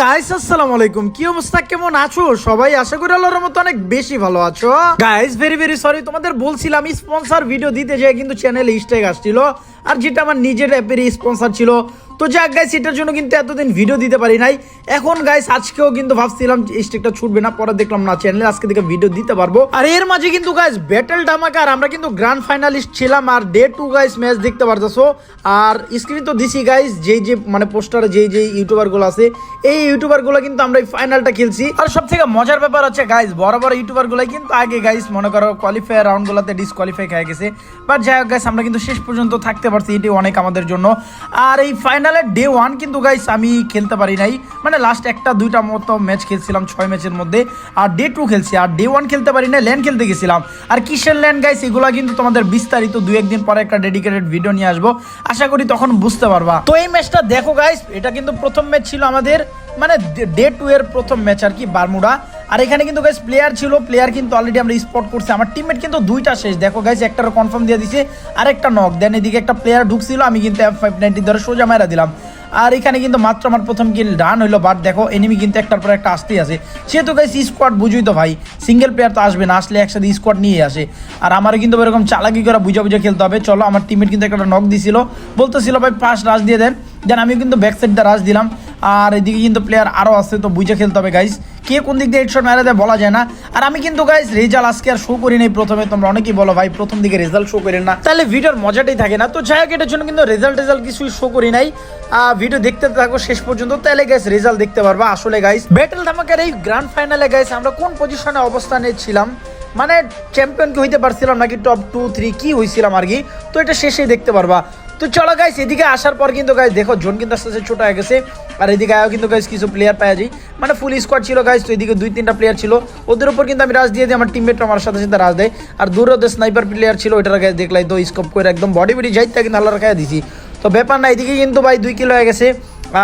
Guys আসসালামু আলাইকুম। কি অবস্থা? কেমন আছো? সবাই আশা করি আল্লাহর মতো অনেক বেশি ভালো আছো। গাইস ভেরি ভেরি সরি তোমাদের বলছিলাম স্পন্সর ভিডিও দিতে যাই কিন্তু চ্যানেলে স্ট্রাইক আসছিল। আর যেটা আমার নিজের অ্যাপের স্পন্সর ছিল তো যাক গাইস এটার জন্য কিন্তু এতদিন ভিডিও দিতে পারি নাই। এখন গাইস আজকেও কিন্তু ভাবছিলাম স্ট্রিকটা ছুটবে না, পরে দেখলাম না চ্যানেলে আজকে থেকে ভিডিও দিতে পারব। আর এর মাঝে কিন্তু গাইস ব্যাটেল ডামাকার আমরা কিন্তু গ্র্যান্ড ফাইনালিস্ট ছিলাম, আর ডে টু গাইস ম্যাচ দেখতে পারতেছো। আর স্ক্রিন তো দিছি গাইস যেই যে মানে পোস্টারে যেই যেই ইউটিউবারগুলো আছে, এই ইউটিউবারগুলো কিন্তু আমরা এই ফাইনালটা খেলছি। আর সব থেকে মজার ব্যাপার হচ্ছে গাইস বড় বড় ইউটিউবার গুলাই কিন্তু আগে গাইস মনে করো কোয়ালিফায়ার রাউন্ড গুলোতে ডিসকোয়ালিফাই হয়ে গেছে। বাট যাই হোক গাইস আমরা কিন্তু শেষ পর্যন্ত থাকতে পারছি, এটি অনেক আমাদের জন্য। আর এই ফাইনালের ডে ওয়ান কিন্তু গাইস আমি খেলতে পারি নাই। মানে লাস্ট একটা দুইটা মতো ম্যাচ খেলছিলাম, ছয় ম্যাচের মধ্যে। আর ডে টু খেলছি, আর ডে ওয়ান খেলতে পারি না ল্যান্ড খেলতে গেছিলাম। আর কিসের ল্যান্ড গাইস এগুলো কিন্তু তোমাদের বিস্তারিত দু একদিন পরে একটা ডেডিকেটেড ভিডিও নিয়ে আসব। আশা করি তখন বুঝতে পারবা। তো এই ম্যাচটা দেখো গাইস এটা কিন্তু প্রথম ম্যাচ ছিল আমাদের মানে ডে টু এর প্রথম ম্যাচ আর কি, বারমুডা। আর এখানে কিন্তু গাইস প্লেয়ার ছিল প্লেয়ার কিন্তু অলরেডি আমরা স্পট করছি। আমার টিমমেট কিন্তু দুইটা শেষ। দেখো গাইস একটার কনফার্ম দিয়ে দিছে আর একটা নক দেন এদিকে একটা প্লেয়ার ঢুকছিল, আমি কিন্তু এফ ফাইভ নাইনটি ধরে সোজা মারা দিলাম। আর এখানে কিন্তু মাত্র আমার প্রথম কিল ডান হইল বাট দেখো এনিমি কিন্তু একটার পর একটা আসতেই আছে। সেহেতু গাইস স্কোয়াড বুঝুই তো ভাই সিঙ্গেল প্লেয়ার তো আসবে না, আসলে একসাথে স্কোয়াড নিয়ে আসে। আর আমার কিন্তু এরকম চালাকি করে বুঝে বুঝে খেলতে হবে। চলো, আমার টিমমেট কিন্তু একটা নক দিছিল। বলতেছিল, ভাই ফার্স্ট রাশ দিয়ে দেন। দেন আমি কিন্তু ব্যাক সাইডটা রাশ দিলাম। আর এদিকে কিন্তু প্লেয়ার আরও আছে, তো বুঝে খেলতে হবে গাইস কে কোন দিক দিয়ে হেডশট মেরে দেয় বলা যায় না। আর আমি কিন্তু গাইস রেজাল্ট আজকে আর শো করি নাই প্রথমে, তোমরা অনেকেই বলো ভাই, প্রথম দিকে রেজাল্ট শো করেন না। তাহলে ভিডিওর মজাটাই থাকে না। তো যাই হোক, এটার জন্য কিন্তু রেজাল্ট রেজাল্ট কিছুই শো করি নাই। ভিডিও দেখতে থাকো শেষ পর্যন্ত। তাহলে গাইস রেজাল্ট দেখতে পারবা আসলে গাইস ব্যাটেল ধামাকার এই গ্র্যান্ড ফাইনালে গাইস আমরা কোন পজিশনে অবস্থানে ছিলাম? মানে চ্যাম্পিয়ন কি হইতে পারছিলাম নাকি টপ টু থ্রি কি হয়েছিলাম আর কি? তো এটা শেষেই দেখতে পারবা। তো চলো গাইস এদিকে আসার পর কিন্তু গাইস দেখো জোন কিন্তু আস্তে আস্তে ছোট হয়ে গেছে। আর এদিকে আয়ও কিন্তু গাইস কিছু প্লেয়ার পাওয়া যায়। মানে ফুল স্কোয়াড ছিল গাইস তো এদিকে দুই তিনটা প্লেয়ার ছিল। ওদের উপর কিন্তু আমি রাজ দিয়ে দিই, আমার টিমমেট আমার সাথে সাথে রাজ দেয়। আর দূরে ওদের স্নাইপার প্লেয়ার ছিল, ওইটার গাইস দেখলাই তো স্কোপ করে একদম বডি বডি যাইতে কিন্তু আল্লাহ রাখাই দিছি। তো ব্যাপার না, এদিকে কিন্তু ভাই দুই কিলো হয়ে গেছে,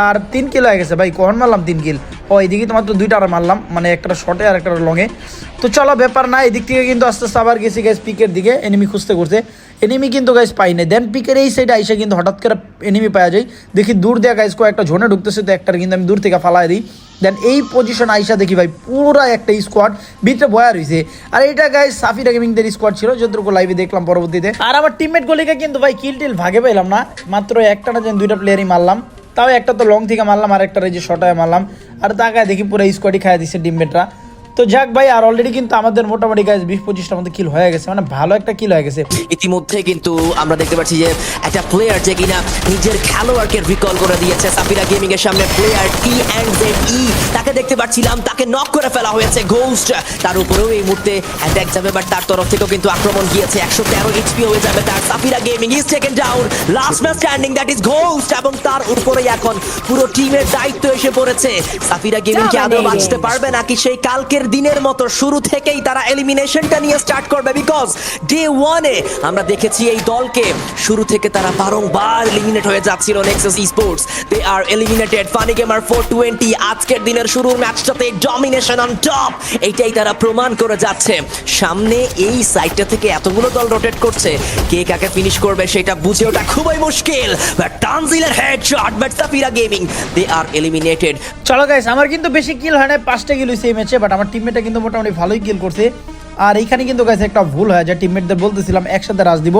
আর তিন কিলো হয়ে গেছে। ভাই, কখন মারলাম তিন কিল ও, এদিকে তো মাত্র দুইটা আর মারলাম মানে একটা শর্টে আর একটা লংয়ে তো চলো, ব্যাপার না, এদিক থেকে কিন্তু আস্তে আস্তে আবার গেছি গাইস পিকের দিকে এনিমি খুঁজতে করতে এনিমি কিন্তু গাইস পাই না দেন পিকের এই সাইডে আইসে কিন্তু হঠাৎ করে এনিমি পাওয়া যায়। দেখি দূর দিয়ে গাইস একটা ঝোনে ঢুকতেছে, তো একটার কিন্তু আমি দূর থেকে ফালাই দিই। দেন এই পজিশন আইসা দেখি ভাই, পুরো একটা স্কোয়াড ভিতরে বয়া রয়েছে আর এটা গাইস সাফিরা গেমিংদের স্কোয়াড ছিল, যতটুকু লাইভে দেখলাম পরবর্তীতে। আর আমার টিমমেট গলিকে কিন্তু ভাই কিল টিল ভাগে পেলাম না। মাত্র একটা না যেন দুইটা প্লেয়ারই মারলাম। তাও একটা তো লং থেকে মারলাম আর একটা রয়েছে শর্টায় মারলাম। আর তাকায় দেখি পুরো স্কোয়াডই খাই দিচ্ছে টিমমেটরা তো যাক ভাই আর অলরেডি কিন্তু আমাদের মোটামুটি গাইজ বিশ পঁচিশটার মধ্যে কিল হয়ে গেছে। মানে ভালো একটা কিল হয়ে গেছে। ইতিমধ্যে কিন্তু আমরা দেখতে পাচ্ছি যে একটা প্লেয়ার যে কিনা নিজের খেলোয়াড়কে রিকল করে দিয়েছে সাফিরা গেমিং এর সামনে প্লেয়ার টি অ্যান্ড জেড ই তাকে দেখতে পাচ্ছিলাম তাকে নক করে ফেলা হয়েছে গোস্ট তার উপরেও এই মুহূর্তে অ্যাটাক যাবে বাট তার তরফ থেকেও কিন্তু আক্রমণ গিয়েছে। একশো তেরো এইচপি হয়ে যাবে তার Safira gaming is taken down last match standing that is ghost এবং তার উপরেই এখন পুরো টিমের দায়িত্ব এসে পড়েছে। সাফিরা গেমিং কি আদৌ বাঁচতে পারবে নাকি? সেই কালকের দিনের মতো শুরু থেকেই তারা এলিমিনেশনটা নিয়ে স্টার্ট করবে বিকজ ডে ওয়ানে আমরা দেখেছি এই দলকে শুরু থেকে তারা বারংবার এলিমিনেট হয়ে যাচ্ছিল Nexus sports they are eliminated funny gamer four twenty আজকের দিনের শুরুর ম্যাচটাতে ডমিনেশন অন টপ এইটাই তারা প্রমাণ করে যাচ্ছে। সামনে এই সাইডটা থেকে এতগুলো দল রোটেট করছে। কে কাকে ফিনিশ করবে সেটা বুঝে ওটা খুবই মুশকিল। But তানজিলের headshot but Safira gaming they are eliminated চলো গাইস আমার কিন্তু বেশি কিল হয় না পাঁচটা কিল হয়েছে এই ম্যাচে বাট আমার টিমমেটটা কিন্তু মোটামুটি ভালোই কিল করছে। আর এইখানে কিন্তু গাছ একটা ভুল হয়, যে টিমমেটদের বলতেছিলাম, একসাথে রাশ দিব।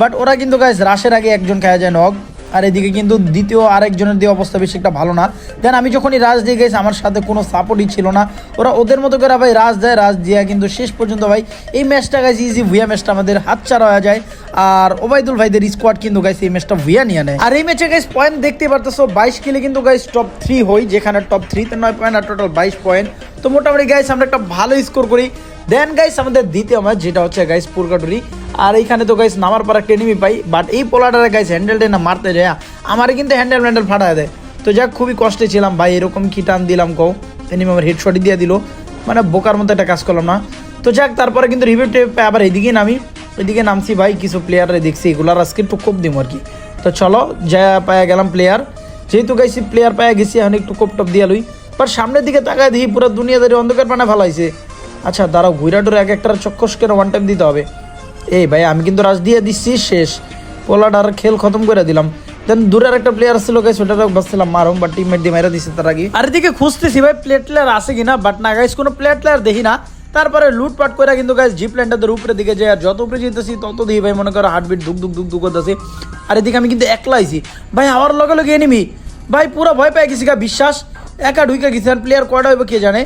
বাট ওরা কিন্তু গাছ রাশের আগে একজন খায় যায় নগ আর এদিকে কিন্তু দ্বিতীয় আরেকজনের দিয়ে অবস্থা বেশি একটা ভালো না। দেন আমি যখনই রাজ দিয়ে গেছি, আমার সাথে কোনো সাপোর্টই ছিল না। ওরা ওদের মতো করে ভাই রাজ দেয়, রাজ দিয়া কিন্তু শেষ পর্যন্ত ভাই এই ম্যাচটা গাইছে ইজি ভুয়া ম্যাচটা আমাদের হাতছাড়া হয়ে যায়। আর ওবায়দুল ভাইদের স্কোয়াড কিন্তু গাইছে এই ম্যাচটা ভুয়া নিয়ে নেয়। আর এই ম্যাচে গাইস পয়েন্ট দেখতে পারতেছো, বাইশ কিলে কিন্তু গাইস টপ থ্রি হই, যেখানে টপ থ্রিতে নয় পয়েন্ট আর টোটাল বাইশ পয়েন্ট তো মোটামুটি গাইস আমরা একটা ভালো স্কোর করি। দেন গাইস আমাদের দ্বিতীয় ম্যাচ যেটা হচ্ছে গাইস পুরকাটুরি আর এইখানে তো গাইস নামার পর একটা এনিমি পাই বাট এই পোলাটারে গাইস হ্যান্ডেল টেনে মারতে যায় আমার কিন্তু হ্যান্ডেল ম্যান্ডেল ফাটায় দেয়। তো যাক, খুবই কষ্টে ছিলাম ভাই, এরকম কি টান দিলাম কও? এনিমি আমার হেডশটই দিয়ে দিল। মানে বোকার মতো একটা কাজ করলাম না। তো যাক, তারপরে কিন্তু রিভিউ টেপে আবার এদিকে নামি। এদিকে নামছি ভাই, কিছু প্লেয়ারে দেখছি, এগুলার আজকে একটু কোপ দিব আর কি। তো চলো, যা পায়া গেলাম প্লেয়ার যেহেতু গাইছি প্লেয়ার পায়া গেছি, এখন একটু কোপ টপ দিয়ে লই। বাট সামনের দিকে তাকায় দেখি, পুরো দুনিয়াদারি অন্ধকার পানে ভালো হয়েছে আচ্ছা দাঁড়াও ঘুরাটোর এক একটার চক্কস ওয়ান টাইম দিতে হবে। এই ভাই, আমি কিন্তু রাজ দিয়ে দিচ্ছি শেষ। পোলাটার খেল খতম করে দিলাম। দেন দূরের একটা প্লেয়ার ছিল গাইস ওটারও বাসছিলাম মারুম বাট টিমমেট দিয়ে মেরা দিছে তার আগে। আর এদিকে খুঁজতেছি ভাই প্লেট প্লেয়ার আছে কিনা বাট না গাইস কোনো প্লেট প্লেয়ার দেখি না। তারপরে লুটপাট করে কিন্তু গাইস জিপ ল্যান্ডারদের উপরে দিকে যায় আর যত উপরে যেতেছি, তত দিয়ে ভাই, মনে করো হার্টবিট দুক দুক দুক দুক করতেছে। আর এদিকে আমি কিন্তু একলা আইছি। ভাই, আমার লগে লগে এনিমি ভাই, পুরো ভয় পেয়ে গেছি গা, বিশ্বাস। একা ঢুকে গেছি, আর প্লেয়ার কয়টা হইবে কে জানে?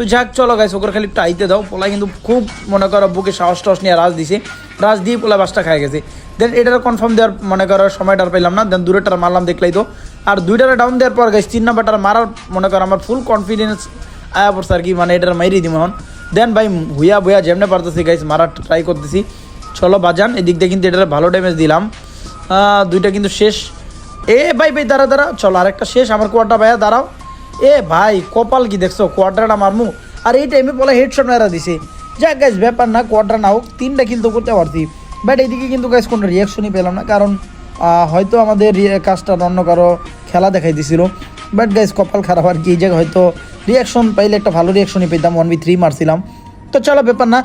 তো যাক, চলো গাইস ওকে খালি একটু আইতে দাও। পোলা কিন্তু খুব, মনে করো, বুকে সাহস টাহস নিয়ে রাজ দিছে। রাজ দিয়ে পোলা বাসটা খাই গেছে। দেন এটার কনফার্ম দেওয়ার, মনে করো সময়টা পাইলাম না। দেন দূরেটার মারলাম, দেখলাই তো। আর দুইটার ডাউন দেওয়ার পর গাইস তিন নাম্বারটার মারার মনে করো, আমার ফুল কনফিডেন্স আয়া পড়ছে আর কি মানে এটার মাইরি দিম এখন। দেন ভাই, হুইয়া বুয়া যেমনে পারতেছি গাইস মারার ট্রাই করতেছি। চলো, বাজান, এদিক দিয়ে কিন্তু এটার ভালো ড্যামেজ দিলাম। দুইটা কিন্তু শেষ। এ, ভাই ভাই দাঁড়া দাঁড়া চলো, আরেকটা শেষ, আমার কোয়ারটা ভাইয়া, দাঁড়াও। এ ভাই, কপাল কি দেখছ? কোয়ার্টারটা মারমু আর এই টাইমে বলে হেডশট মেরা দিছে। যাক গাইজ ব্যাপার না কোয়ার্টার না হোক, তিনটা কিল তো করতে পারতি বাট এইদিকে কিন্তু গাইজ কোনো রিয়াকশনই পেলাম না। কারণ হয়তো আমাদের কাজটা অন্য কারও খেলা দেখাই দিছিল। বাট গাইজ কপাল খারাপ আর কি। এই জায়গায় হয়তো রিয়াকশন পাইলে একটা ভালো রিয়াকশনই পেতাম। ওয়ান বি থ্রি মারছিলাম। তো চলো, ব্যাপার না।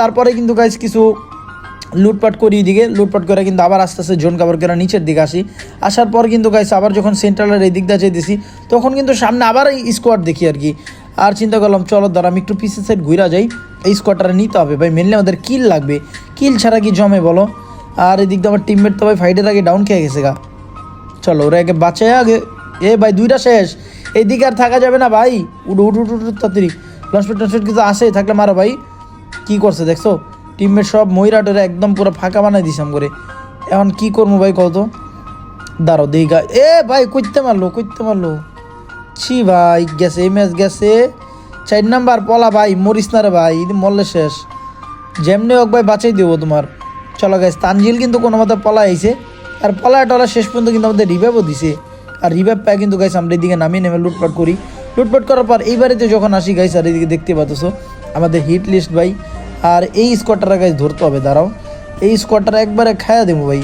তারপরে কিন্তু গাইজ কিছু লুটপাট করি এদিকে, লুটপাট করে কিন্তু আবার আস্তে আস্তে জোন কাভার করে নিচের দিকে আসি। আসার পর কিন্তু গাইছে আবার যখন সেন্ট্রালের এই দিকটা যেতেছি তখন কিন্তু সামনে আবার এই স্কোয়াড দেখি আর কি। আর চিন্তা করলাম, চলো দাঁড়া, আমি একটু পিসের সাইড ঘুরা যাই। এই স্কোয়াডটা নিতে হবে ভাই মেনলি আমাদের কিল লাগবে। কিল ছাড়া কি জমে বলো? আর এদিক দিয়ে আমার টিমমেট তো ভাই ফাইটের আগে ডাউন খেয়ে গেছে গা। চলো, ওরা একে বাঁচায় আগে। এ ভাই, দুইটা শেষ। এইদিকে আর থাকা যাবে না ভাই। উঠু উঠু উঠু উঠু তাড়াতাড়ি। লঞ্চপেট টঞ্চপেট কিছু আসে থাকলে মারো ভাই। কি করছে, দেখছ? টিমমেট সব ময়রাটোরে একদম পুরো ফাঁকা বানাই দিছাম করে এখন কি করব ভাই কত দাঁড়ো দিঘা এ ভাই, কইতে মারলো কইতে মারলো। ছি ভাই, গেছে, এই ম্যাচ গেছে। চার নাম্বার পলা ভাই, মরিস না রে ভাই ইদি মরলে শেষ। যেমনি হোক ভাই, বাঁচাই দেবো তোমার। চলো গাইস তানজিল কিন্তু কোনো মতো পলা আইছে। আর পলা টলা শেষ পর্যন্ত কিন্তু আমাদের রিভাইভও দিছে। আর রিভাইভ পায় কিন্তু গাইস আমরা এদিকে নামিয়ে নেমে লুটপাট করি। লুটপাট করার পর এইবারেতে যখন আসি গাইস আর এদিকে দেখতে পাচ্ছ, আমাদের হিট লিস্ট ভাই। আর এই স্কোয়াডটা গাইস ধরতে হবে, দাঁড়াও। এই স্কোয়াডটা একবারে খায়া দেবো ভাই।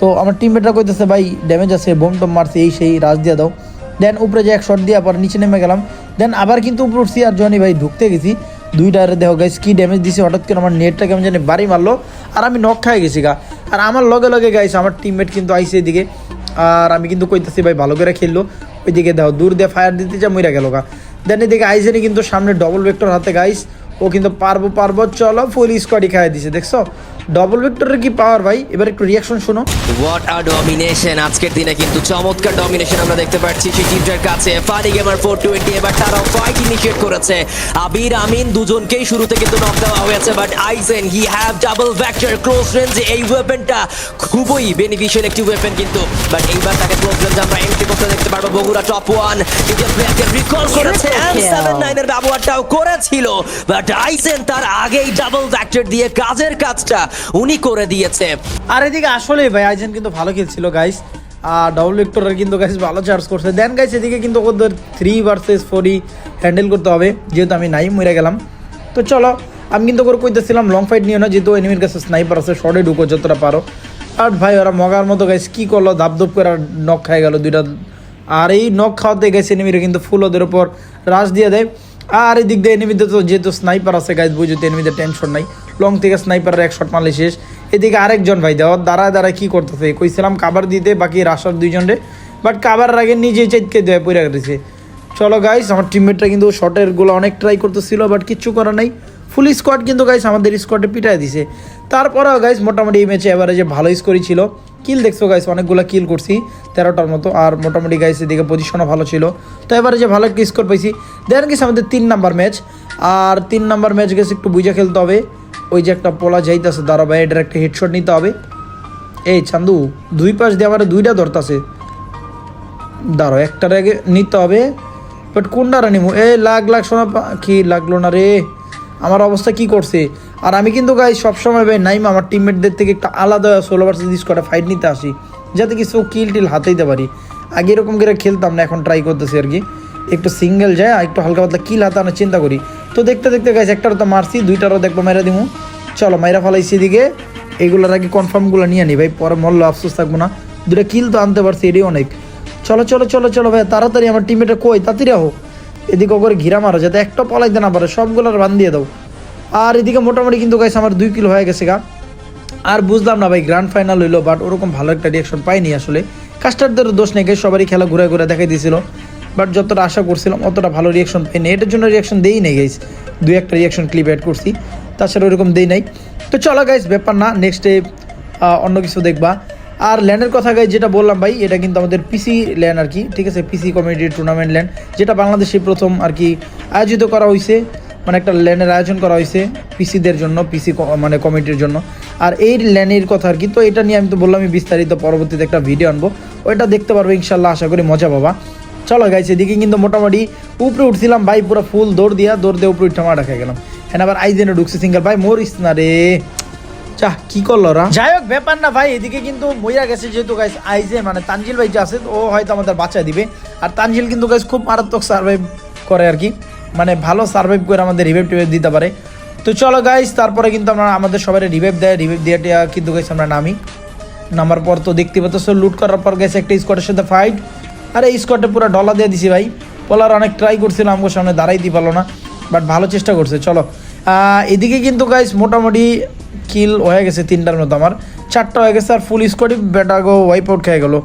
তো আমার টিমমেটরা কইতেছে, ভাই ড্যামেজ আছে বোম টম মারছে, এই সেই, রাজ দিয়ে দাও। দেন উপরে যে এক শট দিয়ে পর নিচে নেমে গেলাম। দেন আবার কিন্তু উপরে উঠছি আর জনি ভাই ঢুকতে গেছি। দুইটারে দেখো গাইস কি ড্যামেজ দিছে, হঠাৎ করে আমার নেটটা কেমন জানি বাড়ি মারলো। আর আমি নক খাই গেছি গা। আর আমার লগে লগে গাইছে আমার টিমমেট কিন্তু আইসে এদিকে। আর আমি কিন্তু কইতেছি, ভাই, ভালো করে খেললো। ওইদিকে দেখো, দূর দিয়ে ফায়ার দিতে যা, মইরা গেল গা। দেন এদিকে আইসেনি কিন্তু সামনে ডবল ভেক্টর হাতে গাইস ও কিন্তু পারব পারব চলো ফুল স্কোয়াডই খাইয়ে দিছে দেখছ? ডবল ভেক্টরের কি পাওয়ার ভাই? এবার একটু রিয়াকশন শোনো। হোয়াট আ ডমিনেশন আজকের দিনে কিন্তু চমৎকার ডমিনেশন আমরা দেখতে পাচ্ছি। সেই টিমটার কাছে ফানি গেমার ফোর টোয়েন্টি এবার তারাও ফাইট ইনিশিয়েট করেছে। আবির আমিন দুজনকেই শুরুতে কিন্তু নক দেওয়া হয়েছে but Aizen he have double vector close রেঞ্জে এই ওয়েপেনটা খুবই বেনিফিশিয়াল একটি ওয়েপেন কিন্তু। বাট এইবার তাকে ক্লোজ রেঞ্জে আমরা এন্ট্রি করতে দেখতে পারব। বগুড়া টপ ওয়ান নিজের প্লেয়ারকে রিকল করেছে। এম সেভেন নাইনের ব্যবহারটাও করেছিল। বাট আইজেন তার আগেই ডাবল ভেক্টর দিয়ে কাজের কাজটা উনি করে দিয়েছে। আর এদিকে আসলে ভাই, আইজেন কিন্তু ভালো খেলছিল গাইস ডাবল ভেক্টরের কিন্তু গাইস ভালো চার্জ করছে। দেন গাইস এদিকে কিন্তু ওদের থ্রি ভার্সেস ফোরই হ্যান্ডেল করতে হবে। যেহেতু আমি নাই মরে গেলাম। তো চলো, আমি কিন্তু করে কইতেছিলাম লং ফাইট নিও না, যেহেতু এনিমির কাছে স্নাইপার আছে শর্টে ঢুকো যতটা পারো। আর ভাই, ওরা মগার মতো গাইস কি করল? ধাপ ধুপ করে নখ খাই গেল দুইটা। আর এই নখ খাওয়াতে গেছে এনিমিরা কিন্তু ফুল ওদের উপর রাশ দিয়ে দেয়। আর এদিক দিয়ে এনিমিতে তো যেহেতু স্নাইপার আছে গাইজ বুঝতে এনিমিতে টেনশন নাই। লং থেকে স্নাইপারের এক শট মারলে শেষ। এদিকে আরেকজন ভাই দেওয়ার দাঁড়ায় দাঁড়ায় কী করতেছে? কইছিলাম কাবার দিতে, বাকি রাসার দুইজন রে বাট কাবার আগে নিজেই চাইতকে দেয় পড়ে গেছে চলো গাইস আমার টিমমেটরা কিন্তু শটেরগুলো অনেক ট্রাই করতেছিল বাট কিচ্ছু করার নাই। ফুল স্কোয়াড কিন্তু গাইস আমাদের স্কোয়াডে পিটায় দিছে। তারপরেও গাইস মোটামুটি এই ম্যাচে এবারে যে ভালো স্কোরই ছিল। কিল দেখছ গাইস অনেকগুলো কিল করছি, তেরোটার মতো। আর মোটামুটি গাইস এদিকে পজিশনও ভালো ছিল। তো এবারে যে ভালো একটা স্কোর পাইছি দেন গেছে আমাদের তিন নাম্বার ম্যাচ আর তিন নাম্বার ম্যাচ গেছে, একটু বুঝে খেলতে হবে। ওই যে একটা পোলা যাইতেছে দাঁড়া ভাই, এটার একটা হেডশট নিতে হবে। এই চান্দু, দুই পাশ দিয়ে আমার দুইটা ধরতাছে। দাঁড়ো একটার আগে নিতে হবে। বাট কোনটা নিমু এ লাখ সোনা পা- কি লাগল না রে? আমার অবস্থা কি করছে? আর আমি কিন্তু গাই সবসময় ভাই নাইম, আমার টিমমেটদের থেকে একটা আলাদা ষোলো ভার্সেস স্কোয়াডে ফাইট নিতে আসি। যাতে কিছু কিল টিল হাতে দিতে পারি। আগে এরকম করে খেলতাম না, এখন ট্রাই করতেছি আর কি। একটু সিঙ্গেল যায়, আর একটু হালকা পাতলা কিল হাতানোর চিন্তা করি। তো দেখতে দেখতে গাইছে একটারও তো মারছি, দুইটারও দেখব মাইরা দিমু। চলো, মাইরা ফেলাইছি এদিকে। এগুলোর আগে কনফার্মগুলো নিয়ে নি ভাই, পরে মল্ল আফসোস থাকব না। দুটা কিল তো আনতে পারছি এটাই অনেক। চলো চলো চলো চলো ভাই, তাড়াতাড়ি আমার টিমেটা কই? তাড়াতাড়ি আহো। এদিকে করে ঘিরা মারো, যাতে একটা পলাইতে না পারে, সবগুলোর বান দিয়ে দাও। আর এদিকে মোটামুটি কিন্তু গাইছে আমার দুই কিলো হয়ে গেছে গা। আর বুঝলাম না ভাই গ্র্যান্ড ফাইনাল হইল বাট ওরকম ভালো একটা রিয়াকশন পাইনি আসলে। কাস্টারদেরও দোষ নেই guys, সবারই খেলা ঘুরে ঘুরে দেখাই দিয়েছিল। বাট যতটা আশা করছিলাম অতটা ভালো রিয়াকশন পাইনি। এটার জন্য রিয়াকশন দেই নেই গাইস দুই একটা রিয়াকশন ক্লিপ অ্যাড করছি। তাছাড়া ওরকম দেই নাই। তো চলো গাইস ব্যাপার না নেক্সট নেক্সটে অন্য কিছু দেখবা। আর ল্যান্ডের কথা গাই যেটা বললাম ভাই এটা কিন্তু আমাদের পিসি ল্যান্ড আর কি। ঠিক আছে পিসি কমিউনিটি টুর্নামেন্ট ল্যান্ড যেটা বাংলাদেশে প্রথম আর কি আয়োজিত করা হয়েছে মানে একটা ল্যান্ডের আয়োজন করা হয়েছে পিসিদের জন্য, পিসি মানে কমিটির জন্য। আর এই ল্যান্ডের কথা আর কি, তো এটা নিয়ে আমি তো বললামই বিস্তারিত পরবর্তীতে একটা ভিডিও আনব। ওইটা দেখতে পারব, ইনশাল্লাহ, আশা করি মজা পাবা। চলো গাইছে এদিকে কিন্তু মোটামুটি উপরে উঠছিলাম, ভাই, পুরো ফুল দৌড় দিয়া, দৌড় দিয়ে উপরে উঠে মারা খেয়ে গেলাম। হ্যাঁ আবার আইজেনে ঢুকছে সিঙ্গেল ভাই, মরিস না রে। চাহ, কি করল ওরা যাই হোক, ব্যাপার না, ভাই, এদিকে কিন্তু মইরা গেছে যেহেতু গাইস আইজে মানে তানজিল ভাই যে আছে ও হয়তো আমাদের বাচ্চা দিবে। আর তানজিল কিন্তু গাইস খুব মারাত্মক সার্ভাইভ করে আর কি। মানে ভালো সার্ভাইভ করে আমাদের রিভাইভ টিভাইভ দিতে পারে। তো চলো গাইস তারপরে কিন্তু আমরা আমাদের সবাই রিভাইভ দেয় রিভাইভ দিয়ে কিন্তু গাইস আমরা নামি। নামার পর তো দেখতে পাচ্ছ লুট করার পর গেছে একটা স্কোয়াডের সাথে ফাইট আর এই স্কোয়াডে পুরো ডলা দিয়ে দিছি ভাই। পোলার অনেক ট্রাই করছিলাম আমাকে সামনে দাঁড়াইতে পারল না বাট ভালো চেষ্টা করছে, চলো। এদিকে কিন্তু গাইস মোটামুটি কিল হয়ে গেছে তিনটার মতো আমার। চারটা হয়ে গেছে আর ফুল স্কোয়াডই বেটাগো ওয়াইপ আউট খেয়ে গেলো।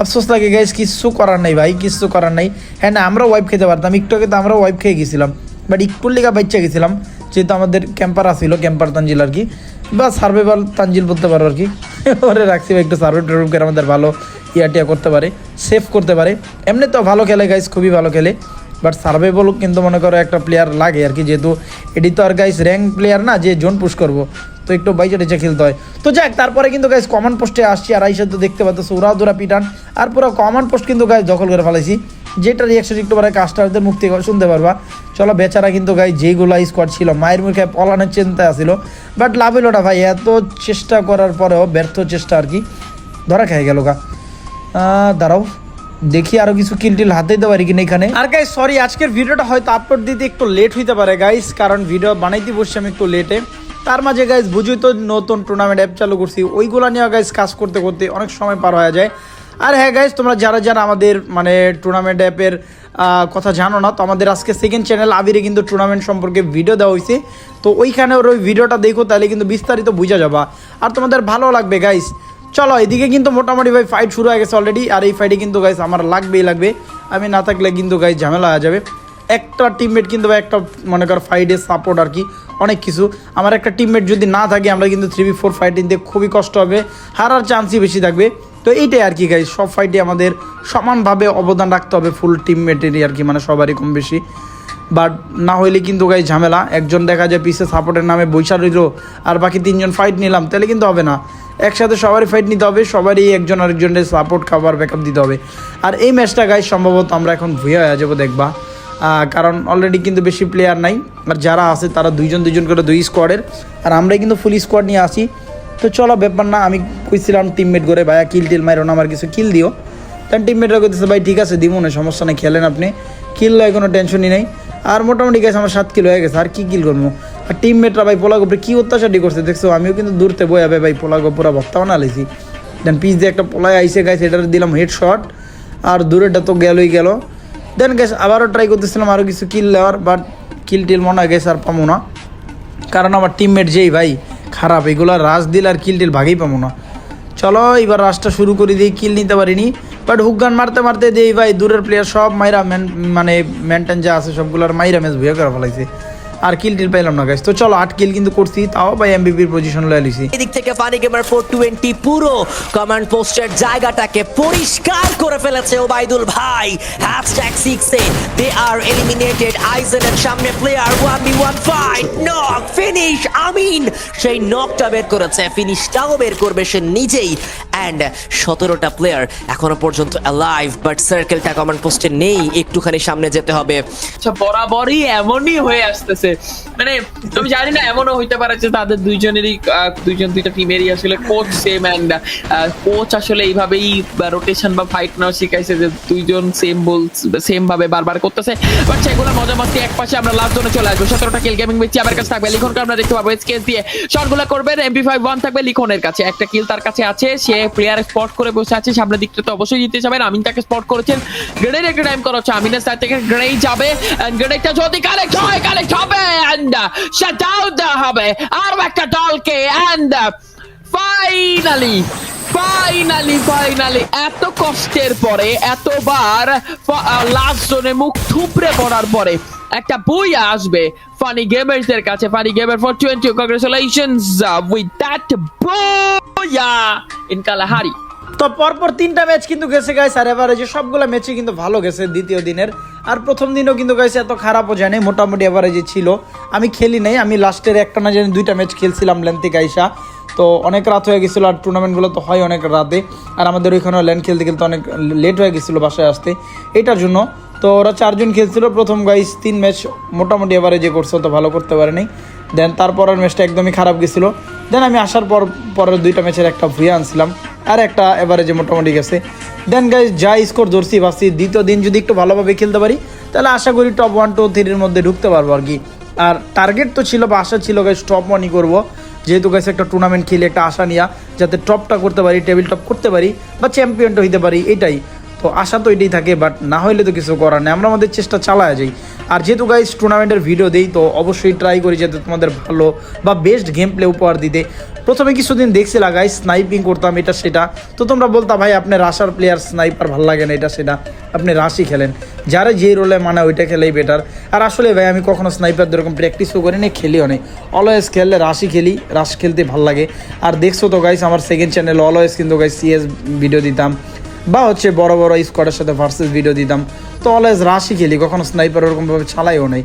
আফসোস লাগে গাইস কিছু করার নেই ভাই কিছু করার নেই। হ্যাঁ না আমরা ওয়াইপ খেতে পারতাম, একটু আগে তো আমরা ওয়াইপ খেয়ে গেছিলাম। বাট একটুর লিগা বাচ্চা গেছিলাম, যেহেতু আমাদের ক্যাম্পার আসছিল ক্যাম্পার তানজিল আর কি। বা সার্ভেভাল তানজিল বলতে পারো আর কি। ওরে রাখছি ভাই, একটু সার্ভে টার্ভে করে আমাদের ভালো ইয়া টিয়া করতে পারে সেভ করতে পারে। এমনি তো ভালো খেলে গাইস খুবই ভালো খেলে। বাট সার্ভেবল কিন্তু মনে করো একটা প্লেয়ার লাগে আর কি, যেহেতু এটি তো আর গাইস র্যাঙ্ক প্লেয়ার না, যে জোন পুশ করব। তো একটু বাইচা টেচা খেলতে হয়। তো যাক, তারপরে কিন্তু গাইস কমন পোস্টে আসছি আর আইসা তো দেখতে পাচ্ছ উড়া দুরা পিটান। আর পুরো কমন পোস্ট কিন্তু গাইস দখল করে ফেলাইছি। যেটা রিয়াকশন একটু পরে কাস্টারদের মুখ থেকে শুনতে পারবা। চলো, বেচারা কিন্তু গাই যেইগুলো স্কোয়াড ছিল, মায়ের মুখে পলানোর চিন্তায় আসছিল বাট লাভ হইল না ভাই, এত চেষ্টা করার পরেও ব্যর্থ চেষ্টা আর কি। ধরা খেয়ে গেল গা। দাঁড়াও, দেখি আরও কিছু কিল টিল হাতে দিতে পারি কিনা এখানে। আর গাইস সরি আজকের ভিডিওটা হয়তো আপলোড দিতে একটু লেট হইতে পারে গাইস কারণ ভিডিও বানাইতে বসছি আমি একটু লেটে তার মাঝে গাইস বুঝুই তো নতুন টুর্নামেন্ট অ্যাপ চালু করছি, ওইগুলো নিয়ে গাইস কাজ করতে করতে অনেক সময় পার হয়ে যায়। আর হ্যাঁ গাইস তোমরা যারা যারা আমাদের মানে টুর্নামেন্ট অ্যাপের কথা জানো না, তো আমাদের আজকে সেকেন্ড চ্যানেল আবিরে কিন্তু টুর্নামেন্ট সম্পর্কে ভিডিও দেওয়া হয়েছে তো ওইখানে ওর ওই ভিডিওটা দেখো, তাহলে কিন্তু বিস্তারিত বুঝা যাবা। আর তোমাদের ভালো লাগবে গাইস চলো, এদিকে কিন্তু মোটামুটি ভাই ফাইট শুরু হয়ে গেছে অলরেডি আর এই ফাইটে কিন্তু গাইস আমার লাগবেই লাগবে। আমি না থাকলে কিন্তু গাইস ঝামেলা হয়ে যাবে। একটা টিমমেট কিন্তু একটা, মনে কর ফাইটে সাপোর্ট আর কি, অনেক কিছু। আমার একটা টিমমেট যদি না থাকে, আমরা কিন্তু থ্রি বি ফোর ফাইটিং দিয়ে খুবই কষ্ট হবে, হারার চান্সই বেশি থাকবে। তো এইটাই আর কি গাইস সব ফাইটে আমাদের সমানভাবে অবদান রাখতে হবে ফুল টিমমেটেরই আর কি মানে সবারই কম বেশি। বাট না হইলে কিন্তু গাই ঝামেলা, একজন দেখা যায় পিসে সাপোর্টের নামে বৈশা রইল, আর বাকি তিনজন ফাইট নিলাম, তাহলে কিন্তু হবে না। একসাথে সবারই ফাইট নিতে হবে, সবারই একজন আরেকজনের সাপোর্ট খাবার ব্যাকআপ দিতে হবে। আর এই ম্যাচটা গাই সম্ভবত আমরা এখন ভুয়ে হয়ে যাব, দেখবা। কারণ অলরেডি কিন্তু বেশি প্লেয়ার নাই আর যারা আছে তারা দুইজন দুইজন করে দুই স্কোয়াডের আর আমরাই কিন্তু ফুল স্কোয়াড নিয়ে আসি। তো চলো, ব্যাপার না, আমি কইছিলাম টিমমেট করে, ভাইয়া কিল টিল মাইরো না, আমার কিছু কিল দিও। তার টিমমেটরা করতেছে ভাই, ঠিক আছে দিব না, সমস্যা নেই, খেলেন আপনি। কিল লয় কোনো টেনশনই নেই। আর মোটামুটি গেছে আমার সাত কিলো হয়ে গেছে, আর কি কিল করব? আর টিমমেটরা ভাই পোলা গোপরে কী অত্যাচারটি করছে, দেখছ? আমিও কিন্তু দূরতে বয়াবে ভাই পোলা গোপরা ভক্তা লেছি। দেন পিস দিয়ে একটা পোলায় আইসে গাইছে এটার দিলাম হেড শট আর দূরেটা তো গেলই গেল। দেন গেস আবারও ট্রাই করতেছিলাম আরও কিছু কিল দেওয়ার বাট কিল টিল মনে হয় গেছে আর পাবো না। কারণ আমার টিমমেট যেই ভাই, খারাপ, এগুলো রাস দিল আর কিল টিল ভাগেই পাবো না। চলো, এবার রাসটা শুরু করে দিই কিল নিতে পারিনি। বাট হুকগান মারতে মারতে দেই ভাই, দূরের প্লেয়ার সব মাইরা মানে মেনটেন যা আছে, সবগুলোর মাইরা ম্যাচ ভুয়ে করে ফেলাইছে। আর কিল টিল পাইলাম না গাইস তো চলো আট কিল কিন্তু করছি তাও ভাই এমবিপির পজিশন লয়ে লিছি এদিক থেকে ফানি গেমার ফোর টোয়েন্টি পুরো কমান্ড পোস্টের জায়গাটাকে পরিষ্কার করে ফেলেছে ওবাইদুল ভাই। হ্যাশট্যাগ সিক্সে দে আর এলিমিনেটেড আইজেনের সামনে player one v one fight knock finish Amin সেই নকটা বের করেছে ফিনিশটাও বের করবে সে নিজেই। অ্যান্ড সতেরোটা প্লেয়ার এখনও পর্যন্ত অ্যালাইভ বাট সার্কেলটা কমান্ড পোস্টে নেই। একটুখানি সামনে যেতে হবে। আচ্ছা বরাবরই এমনই হয়ে আসতেছে। মানে আমি জানি না, এমনও হইতে পারে যে তাদের দুইজনেরই দুইজন দুইটা টিমেরই আসলে কোচ সেম অ্যান্ড কোচ আসলে এইভাবেই রোটেশন বা ফাইট নাও শিখাইছে যে দুইজন সেম বল সেম ভাবে বারবার করতেছে। বাট সেগুলো মজা মস্তি এক পাশে আমরা লাস্ট জোনে চলে আসব। সতেরোটা কিল গেমিং বেচি আমার কাছে থাকবে। লিখনকে আমরা দেখতে পাবো। স্কেচ দিয়ে শটগুলো করবেন। এমপি ফাইভ ওয়ান থাকবে লিখনের কাছে। একটা কিল তার কাছে আছে। সে প্লেয়ার স্পট করে বসে আছে। সামনের দিকটা তো অবশ্যই জিতে যাবেন আমিন তাকে স্পট করেছেন। গ্রেনেড একটা টাইম করা হচ্ছে আমিনের সাইড থেকে গ্রেনেড যাবে। গ্রেনেডটা যদি কালেক্ট হয় কালেক্ট হবে। শাট ডাউন দেওয়া হবে আরও একটা এন্ড ফাইনালি ফাইনালি ফাইনালি এত কষ্টের পরে, এতবার লাস্ট জোনে মুখ থুপড়ে পড়ার পরে একটা বই আসবে ফানি গেমার্সদের কাছে। Funny gamer four twenty congratulations with that booyah in Kalahari তো পরপর তিনটা ম্যাচ কিন্তু গেছে গাইস আর যে সবগুলো ম্যাচই কিন্তু ভালো গেছে দ্বিতীয় দিনের। আর প্রথম দিনও কিন্তু গাইছে এত খারাপও জানি মোটামুটি এবারে যে ছিল, আমি খেলি নাই। আমি লাস্টের একটা না জানি দুইটা ম্যাচ খেলছিলাম ল্যান থেকে আইসা তো অনেক রাত হয়ে গেছিল, আর টুর্নামেন্টগুলো তো হয় অনেক রাতে। আর আমাদের ওইখানেও ল্যান্ড খেলতে খেলতে অনেক লেট হয়ে গেছিল বাসায় আসতে। এটার জন্য। তো ওরা চারজন খেলছিল। প্রথম গাইস তিন ম্যাচ মোটামুটি এবারে যে করছে তো ভালো করতে পারেনি। দেন তারপরের ম্যাচটা একদমই খারাপ গেছিল। দেন আমি আসার পর, পরের দুইটা ম্যাচের একটা ভুয়ে আনছিলাম। আর একটা এবারে যে মোটামুটি গেছে। দেন গাইজ যা স্কোর ধরছি, ভাবছি দ্বিতীয় দিন যদি একটু ভালোভাবে খেলতে পারি, তাহলে আশা করি টপ ওয়ান টু থ্রির মধ্যে ঢুকতে পারব আর কি। আর টার্গেট তো ছিল বা আশা ছিল গাইজ টপ ওয়ানই করব। যেহেতু গাইছে একটা টুর্নামেন্ট খেলে একটা আশা নিয়া, যাতে টপটা করতে পারি টেবিল টপ করতে পারি, বা চ্যাম্পিয়নটা হইতে পারি, এটাই। তো আশা তো এটাই থাকে বাট না হইলে তো কিছু করার নেই। আমরা আমাদের চেষ্টা চালায় যাই। আর যেহেতু গাইজ টুর্নামেন্টের ভিডিও দেই, তো অবশ্যই ট্রাই করি যাতে তোমাদের ভালো বা বেস্ট গেম প্লে উপহার দিতে। প্রথমে কিছুদিন দেখছিলা গাইজ স্নাইপিং করতাম, এটা সেটা। তো তোমরা বলতাম ভাই আপনার রাশার প্লেয়ার স্নাইপার ভালো লাগে না, এটা, সেটা। আপনি রাশি খেলেন। যারা যে রোলে মানে ওইটা খেলেই বেটার আর আসলে, ভাই, আমি কখনো স্নাইপার এরকম প্র্যাকটিসও করি না খেলিও নেই। অলওয়েজ খেললে রাশি খেলি রাশ খেলতে ভালো লাগে। আর দেখছ তো গাইস আমার সেকেন্ড চ্যানেল অলওয়েজ কিন্তু গাইস সিএস ভিডিও দিতাম। বা হচ্ছে বড় বড় স্কোয়াডের সাথে ভার্সেস ভিডিও দিতাম। তো অলওয়েজ রাশি খেলি, কখনো স্নাইপার ওরকমভাবে চালাইও নেই।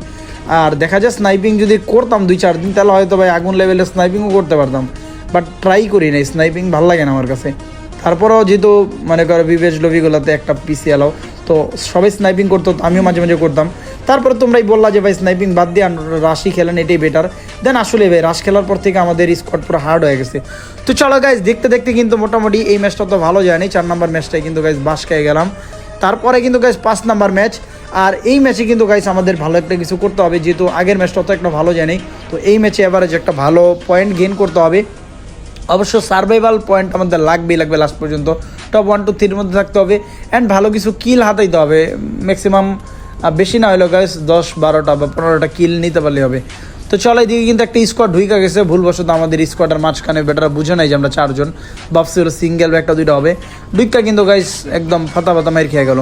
আর দেখা যায় স্নাইপিং যদি করতাম দুই, চার দিন, তাহলে হয়তো, ভাই, আগুন লেভেলে স্নাইপিংও করতে পারতাম। বাট ট্রাই করি নাই স্নাইপিং ভালো লাগে না আমার কাছে। তারপরেও যেহেতু মনে করো বিবেচ লবিগুলোতে একটা পিসি এলাও তো সবাই স্নাইপিং করতো আমিও মাঝে মাঝে করতাম। তারপরে তোমরাই বললা যে ভাই স্নাইপিং বাদ দিয়ে রাশি খেলেন, এটাই বেটার দেন আসলে ভাই রাশ খেলার পর থেকে আমাদের স্কোয়াড পুরো হার্ড হয়ে গেছে। তো চলো গাইজ দেখতে দেখতে কিন্তু মোটামুটি এই ম্যাচটা তো ভালো যায়নি, চার নাম্বার ম্যাচটাই কিন্তু গাইজ বাস খেয়ে গেলাম। তারপরে কিন্তু গাইজ পাঁচ নাম্বার ম্যাচ আর এই ম্যাচে কিন্তু গাইজ আমাদের ভালো একটা কিছু করতে হবে, যেহেতু আগের ম্যাচটা তো একটা ভালো জানি তো এই ম্যাচে এভারেজ একটা ভালো পয়েন্ট গেইন করতে হবে। অবশ্য সার্ভাইভাল পয়েন্ট আমাদের লাগবেই, লাগবে লাস্ট পর্যন্ত। টপ ওয়ান টু থ্রির মধ্যে থাকতে হবে। অ্যান্ড ভালো কিছু কিল হাতাইতে হবে। ম্যাক্সিমাম বেশি না হলেও গাইস দশ, বারোটা বা পনেরোটা কিল নিতে পারলে হবে। তো চলো এদিকে কিন্তু একটা স্কোয়াড ঢুইকা গেছে। ভুলবশত আমাদের স্কোয়াডের মাঝখানে বেটারা বুঝে নাই যে আমরা চারজন। ভাবছি সিঙ্গেল বা একটা, দুইটা হবে। দুইটা কিন্তু গাইস একদম ফাতা ফাতা মাইর খেয়ে গেল।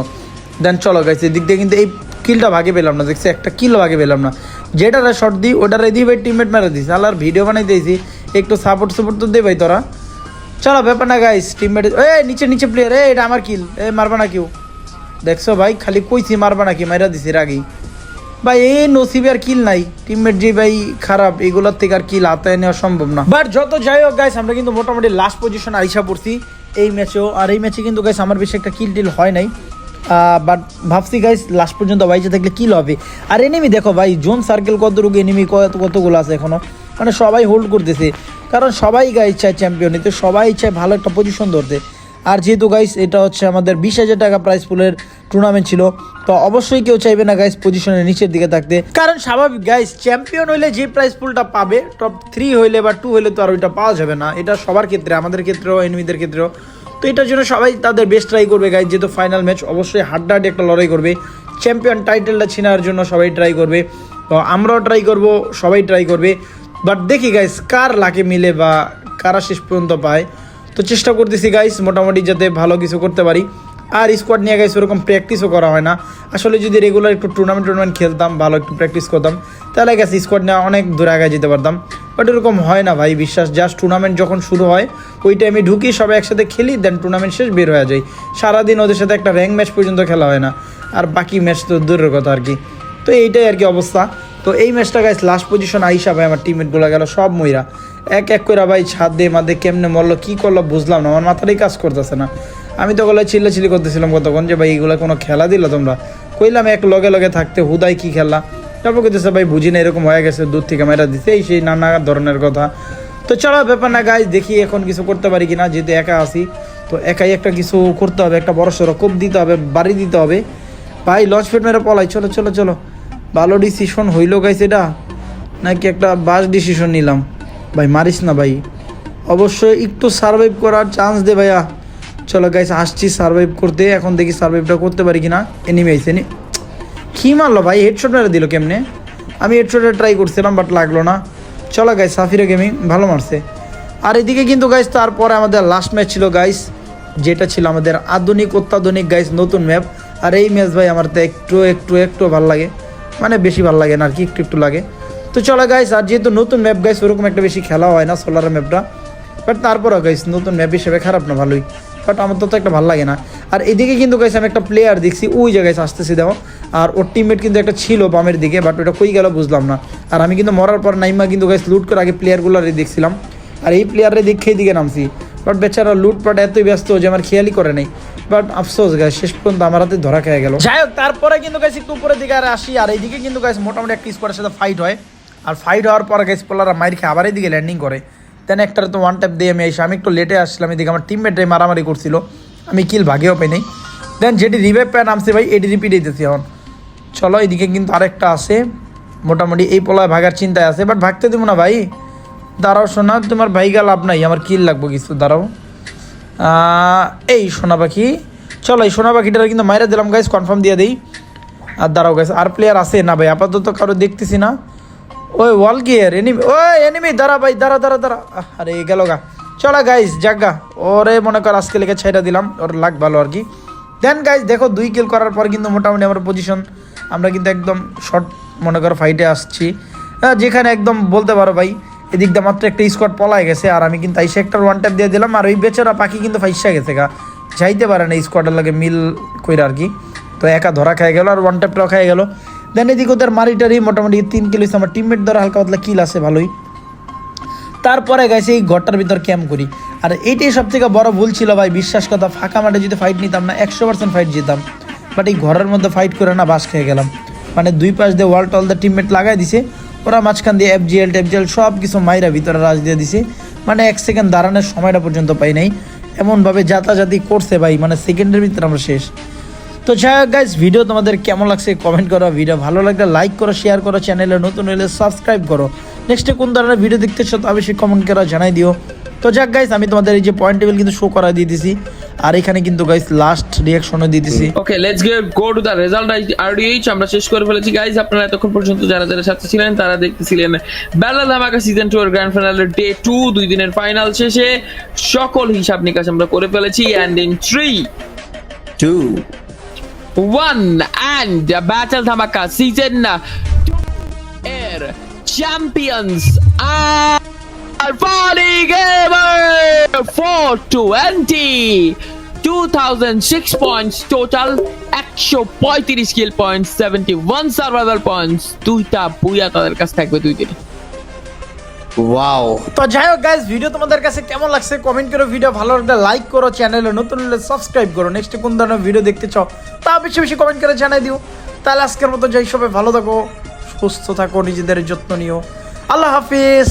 দেন চলো গাইস এদিক দিয়ে কিন্তু এই কিলটা ভাগে পেলাম না। দেখছি একটা কিল ভাগে পেলাম না। যেটারে শর্ট দিই, ওটারে দিই ভাই টিমমেট মেরে দিস আলার ভিডিও বানাই দিয়েছি। একটু সাপোর্ট সাপোর্ট তো দে ভাই তোরা। চলো, ব্যাপার না গাইস টিমমেট এ নিচে নিচে প্লেয়ার এ এটা আমার কিল এ মারবা না কেউ। দেখছ ভাই, খালি কইছি মারবা না কি মাইরা দিছি রাগি ভাই এই নসিবে আর কিল নাই। টিমমেট যে ভাই খারাপ, এগুলোর থেকে আর কিল হাতে নেওয়া সম্ভব না। বাট যত যাই হোক গাইস আমরা কিন্তু মোটামুটি লাস্ট পজিশন আইসা পড়ছি এই ম্যাচেও আর এই ম্যাচে কিন্তু গাইস আমার বেশি একটা কিল টিল হয় নাই। বাট ভাবছি গাইস লাস্ট পর্যন্ত বাইচে থাকলে কিল হবে। আর এনিমি দেখো ভাই, জোন সার্কেল কত রুগ এনিমি কত, কতগুলো আছে এখনও? মানে সবাই হোল্ড করতেছে। কারণ সবাই গাইস চায় চ্যাম্পিয়ন নিতে, সবাই চায় ভালো একটা পজিশন ধরতে। আর যেহেতু গাইস এটা হচ্ছে আমাদের বিশ হাজার টাকা প্রাইস পুলের টুর্নামেন্ট ছিল, তো অবশ্যই কেউ চাইবে না গাইস পজিশনের নিচের দিকে থাকতে। কারণ স্বাভাবিক গাইস চ্যাম্পিয়ন হইলে যে প্রাইস পুলটা পাবে টপ থ্রি হইলে বা টু হইলে তো আর ওইটা পাওয়া যাবে না। এটা সবার ক্ষেত্রে, আমাদের ক্ষেত্রেও এনিমিদের ক্ষেত্রেও। তো এটার জন্য সবাই তাদের বেস্ট ট্রাই করবে গাইজ যেহেতু ফাইনাল ম্যাচ অবশ্যই হাড্ডাহাড্ডি একটা লড়াই করবে। চ্যাম্পিয়ন টাইটেলটা ছিনার জন্য সবাই ট্রাই করবে। তো আমরাও ট্রাই করব, সবাই ট্রাই করবে। বাট দেখি গাইস কার লাকে মিলে বা কারা শেষ পর্যন্ত পায়? তো চেষ্টা করতেছি গাইস মোটামুটি যাতে ভালো কিছু করতে পারি। আর স্কোয়াড নিয়ে গাইস ওরকম প্র্যাকটিসও করা হয় না। আসলে যদি রেগুলার একটু টুর্নামেন্ট টুর্নামেন্ট খেলতাম, ভালো একটু প্র্যাকটিস করতাম, তাহলে গেছে স্কোয়াড নিয়ে অনেক দূরে আগে যেতে পারতাম। বাট এরকম হয় না, ভাই, বিশ্বাস জাস্ট টুর্নামেন্ট যখন শুরু হয়, ওই টাইমে ঢুকি, সবাই একসাথে খেলি দেন টুর্নামেন্ট শেষ, বের হয়ে যায় সারাদিন ওদের সাথে একটা র্যাঙ্ক ম্যাচ পর্যন্ত খেলা হয় না। আর বাকি ম্যাচ তো দূরের কথা আর কি। তো এইটাই আর কি অবস্থা। তো এই ম্যাচটা গাইস লাস্ট পজিশন আইসা ভাই, আমার টিমমেটগুলো গেল সব মইরা। এক এক করে ভাই, ছাদ দিয়ে মাদে, কেমনে মরলো, কী করল, বুঝলাম না, আমার মাথাটাই কাজ করতেছে না। আমি তো গলায় চিল্লাচিল্লি করতেছিলাম কতক্ষণ যে, ভাই, এগুলো কোনো খেলা দিল তোমরা? কইলাম, এক লগে লগে থাকতে হুদাই কি খেলা? তারপর কইতেছে, ভাই, বুঝি না, এরকম হয়ে গেছে, দূর থেকে মেরা দিতে এই সেই নানা ধরনের কথা। তো চলো, ব্যাপার না গাইজ দেখি এখন কিছু করতে পারি কিনা, যেহেতু একা আসি তো একাই একটা কিছু করতে হবে, একটা বড় সড়ো কোপ দিতে হবে, বাড়ি দিতে হবে। ভাই লঞ্চ ফেট মেরে পলাই, চলো চলো চলো। ভালো ডিসিশন হইল গাইছে এটা? নাকি একটা বাস ডিসিশন নিলাম? ভাই, মারিস না ভাই। অবশ্যই একটু সার্ভাইভ করার চান্স দে ভাইয়া। চলো গাইস আসছি সার্ভাইভ করতে। এখন দেখি সার্ভাইভটা করতে পারি কিনা। এনিমি আইসে নি কি মারলো ভাই? হেডশট মেরে দিল কেমনে? আমি হেডশটে ট্রাই করছিলাম বাট লাগল না। চলো গাইস সাফিরা গেমিং, ভালো মারছে। আর এদিকে কিন্তু গাইস তারপরে আমাদের লাস্ট ম্যাচ ছিল গাইস যেটা ছিল আমাদের আধুনিক অত্যাধুনিক গাইস নতুন ম্যাপ আর এই ম্যাচ ভাই, আমার তো একটু একটু একটু ভালো লাগে। মানে বেশি ভালো লাগে না আর কি, একটু একটু লাগে। তো চলো গাইস আর যেহেতু নতুন ম্যাপ গাইস ওরকম একটা বেশি খেলা হয় না সোলার ম্যাপটা বাট তারপরও গাইস নতুন ম্যাপ হিসেবে খারাপ না ভালোই। বাট আমার তো তো একটা ভালো লাগে না। আর এদিকে কিন্তু গাইস আমি একটা প্লেয়ার দেখছি, ওই জায়গায় আসতেছি দেখো। আর ওর টিমমেট কিন্তু একটা ছিল বামের দিকে বাট ওটা কই গেল বুঝলাম না। আর আমি কিন্তু মরার পর নাইমা কিন্তু গাইস লুট করে আগে প্লেয়ারগুলোরে দেখছিলাম। আর এই প্লেয়ারে দেখেই দিকে নামছি। বাট বেচারা লুটপাট এতই ব্যস্ত যে আমার খেয়ালই করে নেই। বাট আফসোস গাইস শেষ পর্যন্ত আমার হাতে ধরা খেয়ে গেল। যাই হোক, তারপরে কিন্তু গাইস একটু উপরের দিকে আর আসি, আর এইদিকে কিন্তু গাইস মোটামুটি একটা স্কোয়াডের সাথে ফাইট হয়। আর ফাইট হওয়ার পর গাইস পোলাররা মাইর খেয়ে আবার এইদিকে ল্যান্ডিং করে। দেন একটার তো ওয়ান ট্যাপ দিয়ে আমি এসে, আমি একটু লেটে আসছিলাম, এদিকে আমার টিমমেটে মারামারি করছিল। আমি কিল ভাগেও পাই নাই দেন যেটি রিভাইভ প্যান নামছে ভাই, এটি রিপিট দিতেছি এখন। চলো এদিকে কিন্তু আরেকটা আছে। মোটামুটি এই পোলায় ভাগার চিন্তায় আছে বাট ভাগতে দেবো না ভাই। দাঁড়াও শোনা তোমার ভাইগা লাভ নাই, আমার কিল লাগবো কিছু, দাঁড়াও। এই সোনা পাখি। চলো এই সোনা পাখিটার কিন্তু মাইরা দিলাম গাইস কনফার্ম দিয়ে দিই। আর দাঁড়াও গাইস আর প্লেয়ার আছে না ভাই? আপাতত কারও দেখতেছি না। ওই ওয়াল গিয়ার এনিমি ও এনিমি দাঁড়া ভাই, দাঁড়া দাঁড়া দাঁড়া। আরে গেল গা। চলো গাইস জাগা। ওরে, মনে কর আজকে লেগে ছেড়ে দিলাম, ওর লাগ ভালো আর কি। দেন গাইস দেখো, দুই কিল করার পর কিন্তু মোটামুটি আমার পজিশন আমরা কিন্তু একদম শর্ট মনে করো ফাইটে আসছি। হ্যাঁ যেখানে একদম বলতে পারো ভাই এদিক দিয়ে মাত্র একটা স্কোয়াড পলায় গেছে, আর আমি কিন্তু আইসে একটা ওয়ান ট্যাপ দিয়ে দিলাম, আর ওই বেচারা পাখি কিন্তু ফাইসা গেছে গা। যাইতে পারে না স্কোয়াডের লাগে মিল কইরা আর কি। তো একা ধরা খেয়ে গেল, আর ওয়ান ট্যাপটাও খেয়ে গেল। দেন এদিক ওদের মারিটারি মোটামুটি তিন কিলো আমার টিমমেট ধরা হালকা পাতলা কিল আছে, ভালোই। তারপরে গেছে এই ঘরটার ভিতর ক্যাম্প করি। আর এইটাই সব থেকে বড় ভুল ছিল ভাই, বিশ্বাস কথা, ফাঁকা মাঠে যদি ফাইট নিতাম না, একশো পার্সেন্ট ফাইট জিতাম। বাট এই ঘরের মধ্যে ফাইট করে না, বাস খেয়ে গেলাম। মানে দুই পাশ দিয়ে ওয়াল টল দিয়ে টিমমেট লাগাই দিছে। ওরা মাঝখান দিয়ে এফজিএল টেফজিএল সব কিছু মাইরা ভিতরে রাজ দিয়ে দিছে। মানে এক সেকেন্ড দাঁড়ানোর সময়টা পর্যন্ত পাই নাই। এমনভাবে যাতাযাতি করছে ভাই মানে সেকেন্ডের ভিতরে আমরা শেষ। তো যাই হোক গাইজ ভিডিও তোমাদের কেমন লাগছে কমেন্ট করো। ভিডিও ভালো লাগলে লাইক করো শেয়ার করো চ্যানেলে নতুন হলে সাবস্ক্রাইব করো। নেক্সটে কোন ধরনের ভিডিও দেখতে চাও তা অবশ্যই কমেন্ট করে জানাই দিও। তো যাক গাইজ আমি তোমাদের এই যে পয়েন্ট টেবিল কিন্তু শো করা দিয়ে দিছি। আর এখানে কিন্তু গাইজ লাস্ট রিয়াকশনও দিতেছি। Okay let's get go to the result RDH আমরা শেষ করে ফেলেছি গাইজ আপনারা এতক্ষণ পর্যন্ত যারা যারা সাথে ছিলেন তারা দেখতেছিলেন বেলা ধামাকা সিজন টু এর গ্র্যান্ড ফাইনালের ডে টু দুই দিনের ফাইনাল শেষে সকল হিসাব নিকাশ আমরা করে ফেলেছি and in three two one and battle Dhamaka season এর চ্যাম্পিয়ন্স আর four twenty two thousand six points total একশো পঁয়ত্রিশ skill points seventy one survival points দুইটা বুয়া তাদের কাছে থাকবে দুই দিনে। ওয়াও তো যাই হোক গাইজ ভিডিও তোমাদের কাছে কেমন লাগছে? কমেন্ট করো ভিডিও ভালো লাগলে লাইক করো চ্যানেলে নতুন হলে সাবস্ক্রাইব করো। নেক্সট কোন ধরনের ভিডিও দেখতে চাও তা বেশি বেশি কমেন্ট করে জানাই দিও। তাহলে আজকের মতো যাই সবাই ভালো থাকো সুস্থ থাকো নিজেদের যত্ন নিও। আল্লাহ হাফিজ।